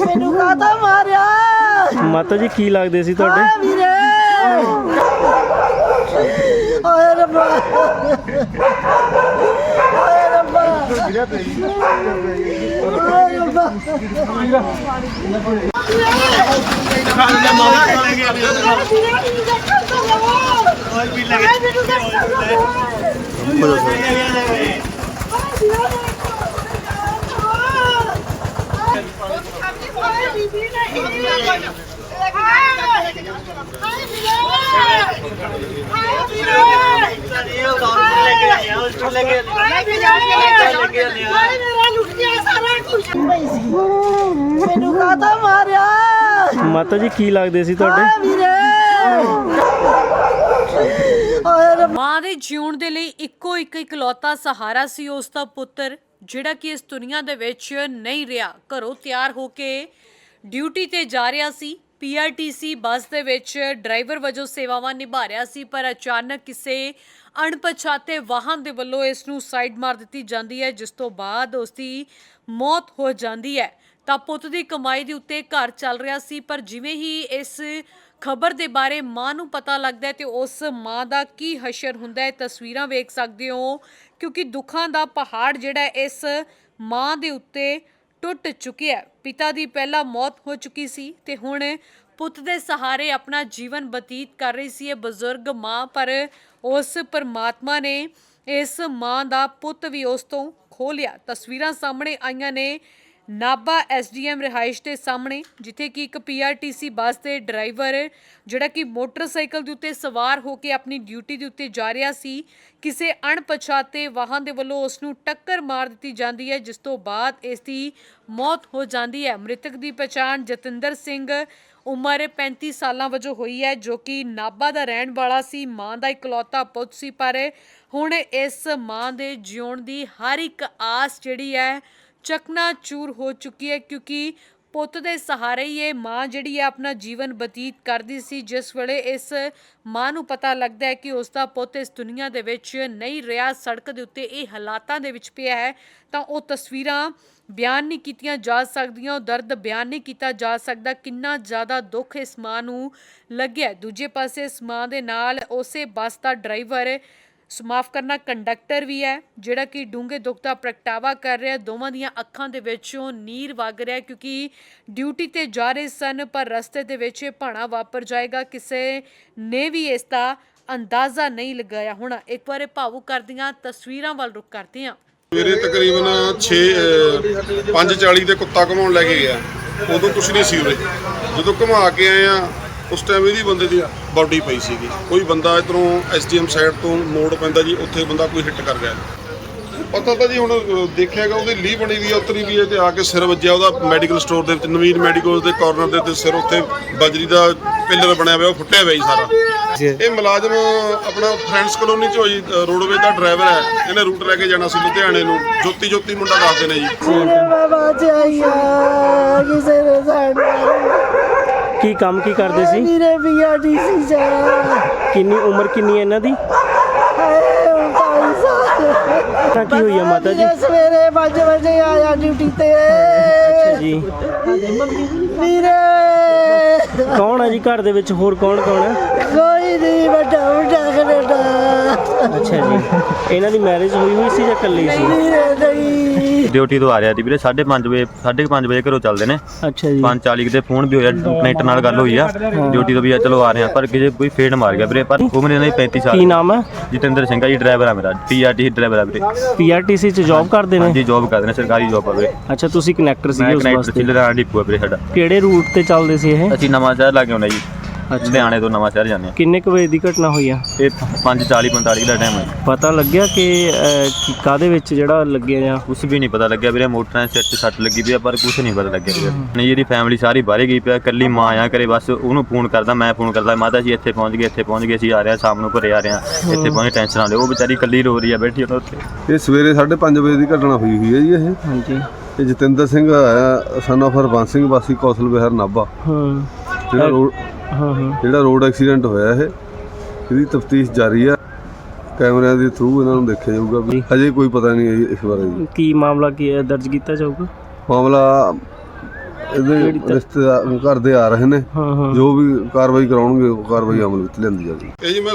ਮੈਨੂੰ ਕਾਹਦਾ ਮਾਰਿਆ? ਮਾਤਾ ਜੀ ਕੀ ਲੱਗਦੇ ਸੀ ਤੁਹਾਡੇ? ਵੀਰੇ। ਹਾਏ ਰੱਬਾ। ਹਾਏ ਰੱਬਾ। ਹਾਏ ਰੱਬਾ। ਮੈਨੂੰ ਮਾਰਿਆ? ਮਾਤਾ ਜੀ ਕੀ ਲੱਗਦੇ ਸੀ ਤੁਹਾਡੇ? ਵੀਰੇ। ਮਾਂ ਦੇ ਜਿਉਣ ਦੇ ਲਈ ਇੱਕੋ ਇੱਕ ਇਕਲੌਤਾ ਸਹਾਰਾ ਸੀ ਉਸ ਦਾ ਪੁੱਤਰ ਜਿਹੜਾ ਕਿ ਇਸ ਦੁਨੀਆ ਦੇ ਵਿੱਚ ਨਹੀਂ ਰਿਹਾ। ਘਰੋਂ ਤਿਆਰ ਹੋ ਕੇ ਡਿਊਟੀ ਤੇ ਜਾ ਰਿਹਾ ਸੀ। ਪੀਆਰਟੀਸੀ ਬੱਸ ਦੇ ਵਿੱਚ ਡਰਾਈਵਰ ਵਜੋਂ ਸੇਵਾਵਾਂ ਨਿਭਾ ਰਿਹਾ ਸੀ, ਪਰ ਅਚਾਨਕ ਕਿਸੇ ਅਣਪਛਾਤੇ ਵਾਹਨ ਦੇ ਵੱਲੋਂ ਇਸ ਨੂੰ ਸਾਈਡ ਮਾਰ ਦਿੱਤੀ ਜਾਂਦੀ ਹੈ, ਜਿਸ ਤੋਂ ਬਾਅਦ ਉਸ ਦੀ ਮੌਤ ਹੋ ਜਾਂਦੀ ਹੈ। ਤਾਂ ਪੁੱਤ ਦੀ ਕਮਾਈ ਦੇ ਉੱਤੇ ਘਰ ਚੱਲ ਰਿਹਾ ਸੀ, ਪਰ ਜਿਵੇਂ ਹੀ ਇਸ ਖਬਰ ਦੇ ਬਾਰੇ ਮਾਂ ਨੂੰ ਪਤਾ ਲੱਗਦਾ ਹੈ ਤੇ ਉਸ ਮਾਂ ਦਾ ਕੀ ਹਸ਼ਰ ਹੁੰਦਾ ਹੈ, ਤਸਵੀਰਾਂ ਵੇਖ ਸਕਦੇ ਹੋ, ਕਿਉਂਕਿ ਦੁੱਖਾਂ ਦਾ ਪਹਾੜ ਜਿਹੜਾ ਇਸ ਮਾਂ ਦੇ ਉੱਤੇ ਟੁੱਟ ਚੁੱਕਿਆ ਪਿਤਾ ਦੀ ਪਹਿਲਾਂ ਮੌਤ ਹੋ ਚੁੱਕੀ ਸੀ ਤੇ ਹੁਣ ਪੁੱਤ ਦੇ ਸਹਾਰੇ ਆਪਣਾ ਜੀਵਨ ਬਤੀਤ ਕਰ ਰਹੀ ਸੀ ਇਹ ਬਜ਼ੁਰਗ ਮਾਂ, ਪਰ ਉਸ ਪਰਮਾਤਮਾ ਨੇ ਇਸ ਮਾਂ ਦਾ ਪੁੱਤ ਵੀ ਉਸ ਤੋਂ ਖੋ ਲਿਆ। ਤਸਵੀਰਾਂ ਸਾਹਮਣੇ ਆਈਆਂ ਨੇ ਨਾਬਾ ਐਸਡੀਐਮ ਰਿਹਾਇਸ਼ ਦੇ ਸਾਹਮਣੇ, ਜਿੱਥੇ ਕਿ ਇੱਕ ਪੀਆਰਟੀਸੀ ਬੱਸ ਦੇ ਡਰਾਈਵਰ, ਜਿਹੜਾ ਕਿ ਮੋਟਰਸਾਈਕਲ ਦੇ ਉੱਤੇ ਸਵਾਰ ਹੋ ਕੇ ਆਪਣੀ ਡਿਊਟੀ ਦੇ ਉੱਤੇ ਜਾ ਰਿਹਾ ਸੀ, ਕਿਸੇ ਅਣਪਛਾਤੇ ਵਾਹਨ ਦੇ ਵੱਲੋਂ ਉਸ ਨੂੰ ਟੱਕਰ ਮਾਰ ਦਿੱਤੀ ਜਾਂਦੀ ਹੈ, ਜਿਸ ਤੋਂ ਬਾਅਦ ਇਸ ਦੀ ਮੌਤ ਹੋ ਜਾਂਦੀ ਹੈ। ਮ੍ਰਿਤਕ ਦੀ ਪਛਾਣ ਜਤਿੰਦਰ ਸਿੰਘ ਉਮਰ 35 ਸਾਲਾਂ ਵਜੋਂ ਹੋਈ ਹੈ, ਜੋ ਕਿ ਨਾਬਾ ਦਾ ਰਹਿਣ ਵਾਲਾ ਸੀ, ਮਾਂ ਦਾ ਇਕਲੌਤਾ ਪੁੱਤ ਸੀ, ਪਰ ਹੁਣ ਇਸ ਮਾਂ ਦੇ ਜਿਉਣ ਦੀ ਹਰ ਇੱਕ ਆਸ ਜਿਹੜੀ ਹੈ ਚਕਨਾ ਚੂਰ ਹੋ ਚੁੱਕੀ ਹੈ ਕਿਉਂਕਿ ਪੁੱਤ ਦੇ ਸਹਾਰੇ ਹੀ ਇਹ ਮਾਂ ਜਿਹੜੀ ਹੈ ਆਪਣਾ ਜੀਵਨ ਬਤੀਤ ਕਰਦੀ ਸੀ, ਜਿਸ ਵੇਲੇ ਇਸ ਮਾਂ ਨੂੰ ਪਤਾ ਲੱਗਦਾ ਹੈ ਕਿ ਉਸ ਦਾ ਪੁੱਤ ਇਸ ਦੁਨੀਆ ਦੇ ਵਿੱਚ ਨਹੀਂ ਰਿਹਾ, ਸੜਕ ਦੇ ਉੱਤੇ ਇਹ ਹਾਲਾਤਾਂ ਦੇ ਵਿੱਚ ਪਿਆ ਹੈ, ਤਾਂ ਉਹ ਤਸਵੀਰਾਂ ਬਿਆਨ ਨਹੀਂ ਕੀਤੀਆਂ ਜਾ ਸਕਦੀਆਂ, ਉਹ ਦਰਦ ਬਿਆਨ ਨਹੀਂ ਕੀਤਾ ਜਾ ਸਕਦਾ, ਕਿੰਨਾ ਜ਼ਿਆਦਾ ਦੁੱਖ ਇਸ ਮਾਂ ਨੂੰ ਲੱਗਿਆ। ਦੂਜੇ ਪਾਸੇ ਇਸ ਮਾਂ ਦੇ ਨਾਲ ਉਸੇ ਬੱਸ ਦਾ ਡਰਾਈਵਰ ਸੋ ਮਾਫ ਕਰਨਾ, ਕੰਡਕਟਰ ਵੀ ਹੈ, ਜਿਹੜਾ ਕਿ ਡੂੰਘੇ ਦੁੱਖ ਦਾ ਪ੍ਰਗਟਾਵਾ ਕਰ ਰਿਹਾ ਦੋਵਾਂ ਦੀਆਂ ਅੱਖਾਂ ਦੇ ਵਿੱਚੋਂ ਨੀਰ ਵਗ ਰਿਹਾ ਕਿਉਂਕਿ ਡਿਊਟੀ ਤੇ ਜਾ ਰਹੇ ਸਨ, ਪਰ ਰਸਤੇ ਦੇ ਵਿੱਚ ਇਹ ਭਾਣਾ ਵਾਪਰ ਜਾਏਗਾ। ਕਿਸੇ ਨੇ ਵੀ ਇਸ ਦਾ ਅੰਦਾਜ਼ਾ ਨਹੀਂ ਲਗਾਇਆ ਹੋਣਾ। ਇੱਕ ਵਾਰ ਇਹ ਭਾਵੁਕ ਕਰਦੀਆਂ ਤਸਵੀਰਾਂ ਵੱਲ ਰੁਕ ਕਰਦੇ ਹਾਂ। ਸਵੇਰੇ ਤਕਰੀਬਨ 6 5:40 ਦੇ ਕੁੱਤਾ ਘਮਾਉਣ ਲੈ ਕੇ ਗਿਆ। ਉਦੋਂ ਕੁਛ ਨਹੀਂ ਸੀ ਉਰੇ। ਜਦੋਂ ਘੁਮਾ ਕੇ ਆਏ ਆ ਉਸ ਟਾਈਮ ਇਹਦੀ ਬੰਦੇ ਦੀ ਬਾਡੀ ਪਈ ਸੀਗੀ। ਕੋਈ ਬੰਦਾ ਇਧਰੋਂ ਐਸਡੀਐਮ ਸਾਈਡ ਤੋਂ ਮੋੜ ਪੈਂਦਾ ਜੀ ਉੱਥੇ ਬੰਦਾ ਕੋਈ ਹਿੱਟ ਕਰ ਗਿਆ। ਪਤਾ ਤਾਂ ਜੀ ਹੁਣ ਦੇਖਿਆਗਾ ਉਹਦੀ ਲੀ ਬਣੀ ਵੀ ਉਤਰੀ ਵੀ ਹੈ ਤੇ ਆ ਕੇ ਸਿਰ ਵੱਜਿਆ ਉਹਦਾ ਮੈਡੀਕਲ ਸਟੋਰ ਦੇ ਵਿੱਚ ਨਵੀਨ ਮੈਡੀਕਲ ਦੇ ਕਾਰਨਰ ਦੇ ਉੱਤੇ ਸਿਰ ਉੱਤੇ ਬਜਰੀ ਦਾ ਪਿੱਲਰ ਬਣਿਆ ਹੋਇਆ ਉਹ ਫੁੱਟਿਆ ਹੋਇਆ ਜੀ ਸਾਰਾ। ਇਹ ਮੁਲਾਜ਼ਮ ਆਪਣਾ ਫਰੈਂਡਸ ਕਲੋਨੀ ਚ ਹੋਈ ਰੋਡਵੇ ਦਾ ਡਰਾਈਵਰ ਹੈ। ਇਹਨੇ ਰੂਟ ਲੈ ਕੇ ਜਾਣਾ ਸੀ ਲੁਧਿਆਣੇ ਨੂੰ। ਜੋਤੀ ਜੋਤੀ ਮੁੰਡਾ ਦੱਸਦੇ ਨੇ ਜੀ। ਕਿਸੇ ਨੇ ਸਾਡਾ ਕੀ ਕੰਮ ਕੀ ਕਰਦੇ ਸੀ? ਵੀਰੇ ਪੀਆਰਟੀਸੀ ਜਾ ਕਿੰਨੀ ਉਮਰ ਕਿੰਨੀ ਹੈ ਇਹਨਾਂ ਦੀ? ਹਾਏ 39 ਸਾਲ। ਤਾਂ ਕੀ ਹੋਈ ਹੈ ਮਾਤਾ ਜੀ? ਵੀਰੇ ਸਵੇਰੇ 5 ਵਜੇ ਆਇਆ ਡਿਊਟੀ ਤੇ। ਜੀ। ਵੀਰੇ। ਕੌਣ ਹੈ ਜੀ ਘਰ ਦੇ ਵਿੱਚ? ਹੋਰ ਕੌਣ ਕੌਣ ਹੈ ਕੋਈ ਨਹੀਂ ਵੱਡਾ ਵੱਡਾ ਕੈਨੇਡਾ। ਅੱਛਾ ਜੀ। ਇਹਨਾਂ ਦੀ ਮੈਰਿਜ ਹੋਈ ਹੋਈ ਸੀ ਜਾਂ ਇਕੱਲੇ ਸੀ? ਡਿਊਟੀ ਤੋਂ ਆ ਰਿਹਾ ਸੀ ਵੀਰੇ 5:30 ਵਜੇ 5:30 ਵਜੇ ਘਰੋਂ ਚੱਲਦੇ ਨੇ। ਅੱਛਾ ਜੀ। 5:40 ਦੇ ਫੋਨ ਵੀ ਹੋਇਆ ਕਨੈਕਟਰ ਨਾਲ ਗੱਲ ਹੋਈ ਆ। ਡਿਊਟੀ ਤੋਂ ਵੀ ਆ ਚਲੋ ਆ ਰਹੇ ਆ ਪਰ ਕਿਸੇ ਕੋਈ ਫੇਡ ਮਾਰ ਗਿਆ ਵੀਰੇ। ਪਰ ਉਮਰ ਇਹਨਾਂ ਦੀ 35 ਸਾਲ ਕੀ ਨਾਮ ਹੈ ਜਤਿੰਦਰ ਸਿੰਘ ਆ ਜੀ ਡਰਾਈਵਰ ਆ ਮੇਰਾ ਪੀਆਰਟੀ ਡਰਾਈਵਰ ਆ ਵੀਰੇ। ਪੀਆਰਟੀਸੀ ਚ ਜੌਬ ਕਰਦੇ ਨੇ? ਹਾਂਜੀ ਜੌਬ ਕਰਦੇ ਨੇ ਸਰਕਾਰੀ ਜੌਬ ਆ ਵੀਰੇ। ਅੱਛਾ ਤੁਸੀਂ ਕਨੈਕਟਰ ਮੈਂ ਸੀਗੇ ਉਸ ਕਨੈਕਟਰ ਵਾਸਤੇ? ਚਿੱਲਰਾਂ ਡਿਪੂ ਆ ਵੀਰੇ ਸਾਡਾ। ਕਿਹੜੇ ਰੂਟ ਤੇ ਚੱਲਦੇ ਸੀ ਇਹ? ਅਸੀਂ ਨਵਾਂ ਸ਼ਹਿਰ ਲਾ ਕੇ ਆਉਣਾ ਜੀ। ਲੁਧਿਆਣੇ ਤੋਂ ਨਵਾਂ ਸ਼ਹਿਰ ਜਾਂਦੇ ਆ ਕਿੰਨੇ ਕੁ ਵਜੇ ਦੀ ਘਟਨਾ ਹੋਈ ਆ? ਇਹ 5:40 45 ਦਾ ਟਾਈਮ ਹੈ। ਪਤਾ ਲੱਗਿਆ ਕਿ ਅਹ, ਕਿ ਵਿੱਚ ਜਿਹੜਾ ਲੱਗਿਆ ਜਾਂ? ਕੁਝ ਵੀ ਨਹੀਂ ਪਤਾ ਲੱਗਿਆ ਵੀਰੇ ਮੋਟਰਾਂ ਦੇ ਸਿਰ 'ਚ ਸੱਟ ਲੱਗੀ ਪਈ ਆ ਪਰ ਕੁਝ ਨਹੀਂ ਪਤਾ ਲੱਗਿਆ ਵੀਰੇ। ਨਹੀਂ ਇਹਦੀ ਫੈਮਿਲੀ ਸਾਰੀ ਬਾਹਰੇ ਗਈ ਪਿਆ ਇਕੱਲੀ ਮਾਂ ਆ ਕਰੇ ਬਸ ਉਹਨੂੰ ਫੋਨ ਕਰਦਾ ਮੈਂ ਫੋਨ ਕਰਦਾ ਮਾਤਾ ਜੀ ਇੱਥੇ ਪਹੁੰਚ ਗਏ ਇੱਥੇ ਪਹੁੰਚ ਗਏ ਅਸੀਂ ਆ ਰਹੇ ਹਾਂ ਸ਼ਾਮ ਨੂੰ ਘਰੇ ਆ ਰਹੇ ਹਾਂ ਇੱਥੇ ਪਹੁੰਚ ਟੈਨਸ਼ਨ ਨਾ ਲਿਓ ਉਹ ਵਿਚਾਰੀ ਇਕੱਲੀ ਰੋ ਰਹੀ ਆ ਬੈਠੀ ਉਹਨਾਂ ਉੱਥੇ। ਇਹ ਸਵੇਰੇ 5:30 ਵਜੇ ਦੀ ਘਟਨਾ ਹੋਈ ਹੋਈ ਹੈ ਜੀ ਇਹ। ਹਾਂਜੀ। ਇਹ ਜਤਿੰਦਰ ਸਿੰਘ ਆਇਆ ਸਨ ਆਫ ਹਰਬੰਸ ਸਿੰਘ ਵਾਸੀ ਕੌਸਲ ਵਿਹਾਰ ਨਾਭਾ। ਹਾਂ। ਜਿਹੜਾ ਰੋਡ ਹਾਂ ਹਾਂ। ਜਿਹੜਾ ਰੋਡ ਐਕਸੀਡੈਂਟ ਹੋਇਆ ਇਹ ਇਹਦੀ ਤਫਤੀਸ਼ ਜਾਰੀ ਆ। ਕੈਮਰਿਆਂ ਦੇ ਥਰੂ ਇਹਨਾਂ ਨੂੰ ਦੇਖਿਆ ਜਾਊਗਾ ਵੀ ਹਜੇ ਕੋਈ ਪਤਾ ਨਹੀਂ ਹੈ ਇਸ ਬਾਰੇ ਜੀ। ਕੀ ਮਾਮਲਾ ਕੀ ਹੈ? ਦਰਜ ਕੀਤਾ ਜਾਊਗਾ? ਮਾਮਲਾ ਇਹਦੇ ਰਿਸ਼ਤੇਦਾਰ ਘਰ ਦੇ ਆ ਰਹੇ ਨੇ। ਜੋ ਵੀ ਕਾਰਵਾਈ ਕਰਾਉਣਗੇ ਉਹ ਕਾਰਵਾਈ ਅਮਲ ਵਿੱਚ ਲਿਆਂਦੀ ਜਾਵੇਗੀ ਇਹ ਜੀ ਮੈਂ